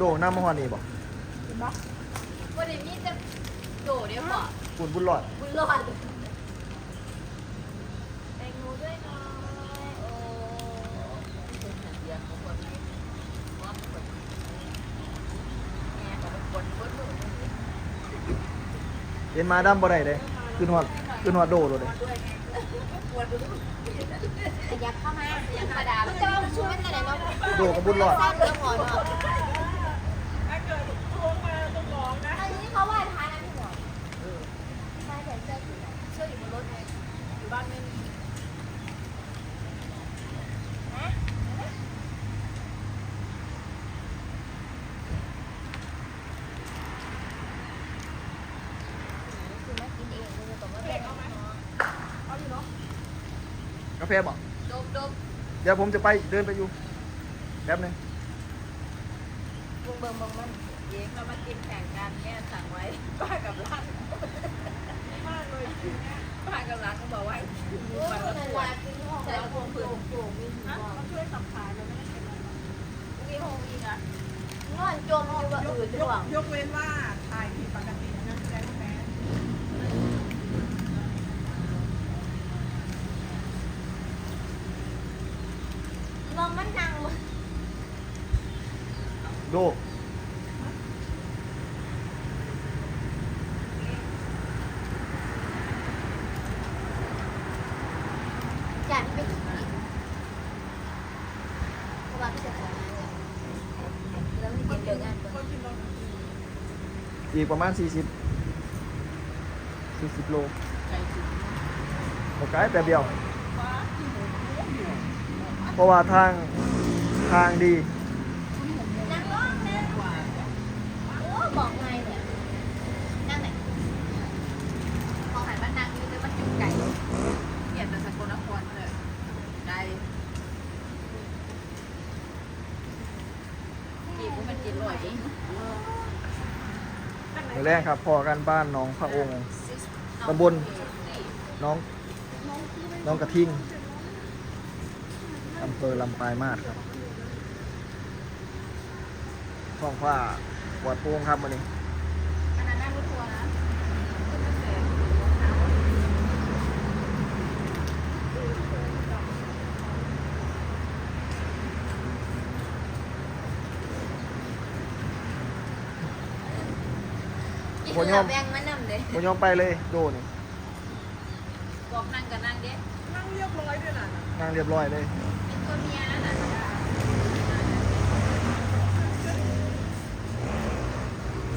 โดน้ำมะฮอนี่บ่วันนี้มีจะโดดเดี๋ยวพอคุณบุญรอดบุญรอดแตงโมด้วยหน่อยโอ้เป็นสัญญาณของคนนี้ว่าคนแง่ของคนคนหนึ่งเห็นมาดำบ่ได้เด้ขึ้นฮอดขึ้นฮอดโดโดดเลยขยับเข้ามาขยับธรรมดาไม่ต้องช่วยกันเลยเนาะโดกับบุญรอด สร้าง เขาไหว้พระนะพี่หมอใช่แต่เสื้อสีไหนเสื้ออยู่บนรถไงอยู่บ้านไม่มีนะคือมากินเองเลยแต่ว่าแบ่งเอาไหมเอาอยู่เนาะกาแฟบ่ดมดมเดี๋ยวผมจะไปเดินไปอยู่แป๊บหนึง เบิ่งเบิ่งเบิ่งมัน เย้เรามากินแข่งกันแม่สั่งไว้ป้ากับร้านป้าเลยป้ากับร้านก็บอกว่ามันละปวดใช้พวงผืนฮะเขาช่วยสับขาจะไม่ได้เป็นอะไรมีโฮมีนะนอนจมอยู่ว่าอื่นด้วยยกเว้นว่าถ่ายผิดปกตินะแสดงว่าแพ้นอนมันนั่งโด อยากไปกินเพราะว่าพี่จะขอแล้วมีกินเดือดงานก่อน อีกประมาณ 40 40 โลโอเคแบบเดียว เพราะว่าทางทางดี นั่งร้องนะโอ้บอกไงเนี่ยนั่งไหนพอหันมานั่งนี่แล้วมันจุกไก่เกียดแต่สกลนครเลยไก่กี่กูมันกินอร่อยดิ มื้อแรกครับพอกันบ้านน้องพระองค์ตำบลน้องน้องกระทิงอำเภอลำปลายมาศครับท้องฟ้าปลอดโปร่งครับวันั้นนั่งรถทัวร์นะ โอ้ยอมแบงมันนำเลยผมยอมไปเลยโดนี่บอกนั่งก็นั่งเด้นั่งเรียบร้อยด้วยนะนั่งเรียบร้อยเลยเป็นตัวเมียนั่นน่ะ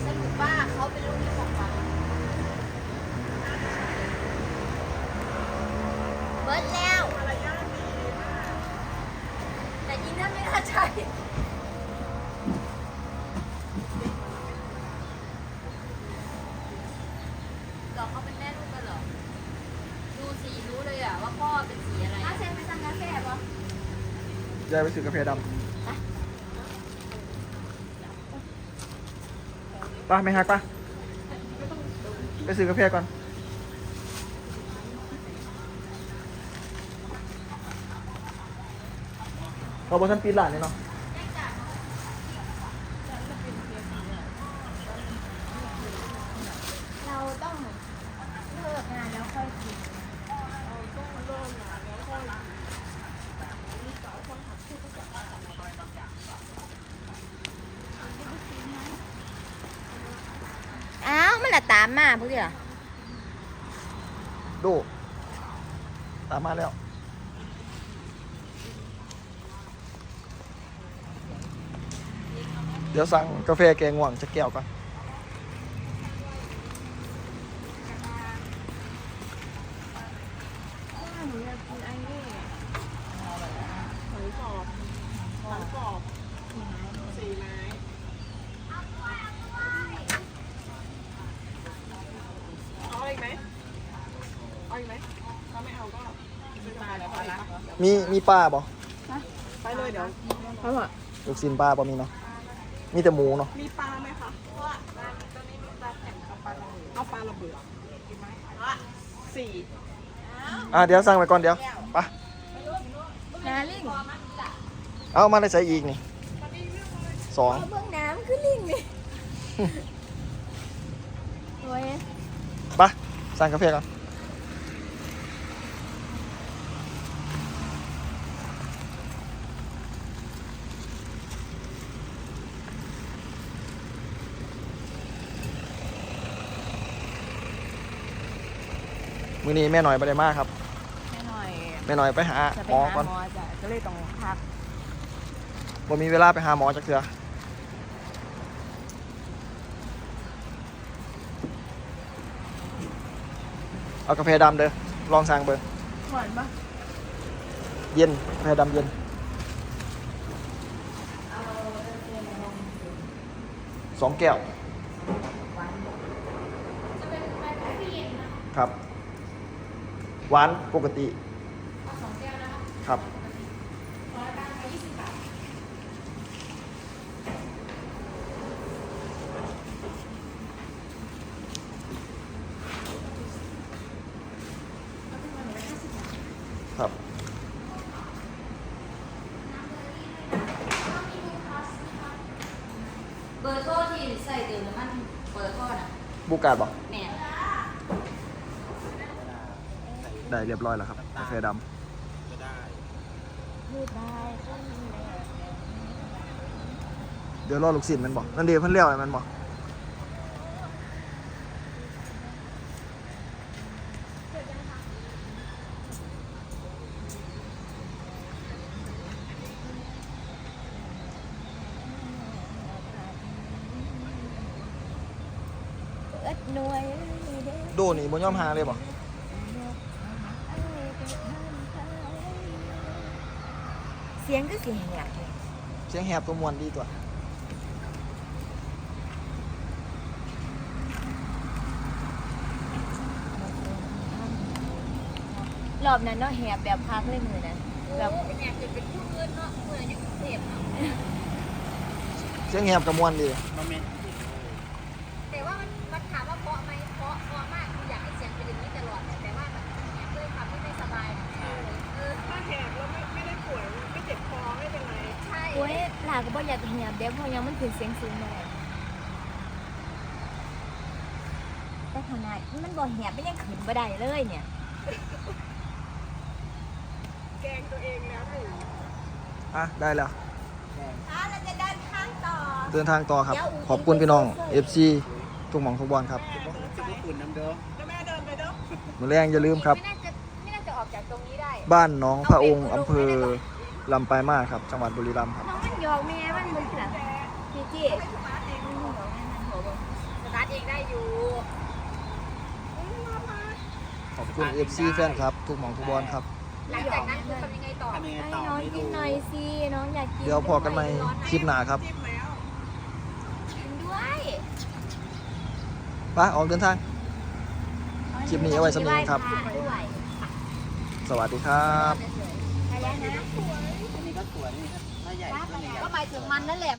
สรุปว่าเขาเป็นลูกที่ของฟ้าเบิร์ดแล้วมารยาทดีมากแต่ยินนั่นไม่น่าใช่หรอเขาเป็นแม่ลูกกันเหรอ ดูสีรู้เลยอะว่าพ่อเป็นสีอะไรอาเซนไปสั่งกาแฟปะ ยายไปซื้อกาแฟดำไป้าไม่ฮักป้าไปซื้อกาแฟก่อนเขาบอกท่านปีนหลานเลยเนาะ เราต้องเลิกงานแล้วค่อยกิน เราต้องเริ่มงานแล้วค่อย อ้าวมันละ ตามมาพวกนี้เหรอดู ตามมาแล้ว เดี๋ยวสั่งกาแฟแกงหว่างจะแก้วก่อน หนูอยากกินไอ้นี่หอยกรอบหอยกรอบสี่ไม้เอาอีกไหมเอาอีกไหมถ้าไม่เอาก็ซื้อมาแล้วพอละ มีมีปลาบ่ไปเลยเดี๋ยวลูกซินปลาบ่มีเนาะมีแต่หมูเนาะมีปลาไหมคะว่าร้านตอนนี้มีปลาแผ่นกับปลาระเบือเอาปลาระเบือกินไหมสี่อะเดี๋ยวสั่งไปก่อนเดี๋ยวไปนาลิงเอามาได้ใส่อีกนี่สองเบื้องน้ำขึ้นโอ้ยไปะสั่งกาแฟกัน มือนี้แม่หน่อยไปได้มากครับแค่หน่อยแม่หน่อยไปหาจะหไปมอหาก่อนหมอจ้ะก็เลยต้องพักผมมีเวลาไปหาหมอจักเทือเอากาแฟดำเด้อลองสั่งเบอร์หวานปะเย็นกาแฟดำเย็นสองแก้วจะเป็นไฟไฟพี่เย็นนะครับ หวานปกติเอาสองแก้วนะคะครับร้อยละยี่สิบบาทครับเบอร์โทรที่ใส่เติมน้ำมันเบอร์โทรน่ะบูกาดบอก แม่น ได้เรียบร้อยแล้วครับกาแฟดพูดได้ก็มีเลยำเดี๋ยวรอลูกศิษย์มันบอกนั่นเดียวเพิ่นเลี้ยวอะไรมันบอกโดนี่บนย่อมหาเลยบอก เสียงก็เสียงแหบเลยเสียงแหบตัวมวนดีตัวรอบนั้นเนาะแหบแบบพักเลยมือนั้นแบบแม่จะเป็นผู้อื่นเนาะเมื่อยังเสพเนาะเสียงแหบกับมวนดีแต่ว่ามันมันถามว่าเพราะไหมเพราะเพราะมาก โอ้ยหลาก็บ่อยากแหบเด้เพราะยังมันขึ้นเสียงสูงเลยแต่ขนาดมันบ่แหบมันยังขึ้นบ่ได้เลยเนี่ย แกงตัวเองแล้วหนึ่งอะ ได้แล้วอะเราจะเดินทางต่อ เดินทางต่อครับเดี๋ยวขอบคุณพี่น้อง FC ทุกหมองทุกบอลครับอุ่นน้ำเด้อ มือแรงอย่าลืมครับ ไม่น่าจะไม่น่าจะออกจากตรงนี้ได้ บ้านหน้องพระองค์อำเภอ ลำปลายมาศครับ จังหวัดบุรีรัมย์ครับน้องมันหยอกแม่มันมึงค่ะพี่จี้สตาร์ทเองได้อยู่ขอบคุณ FC แฟนครับ ทุกหมองทุกบอลครับ หลังจากนั้นคือทำยังไงต่อทำยังไงให้ต่อน้องไม่กินรู้หน่อยสิน้องอยากกินเดี๋ยวพอกันใหม่คลิปหน้าครับกินด้วยไปออกเดินทาง คลิปนี้เอาไว้สำหรับนี้ครับด้วยสวัสดีครับ ไปแล้วนะ ก็หมายถึงมันนั่นแหละ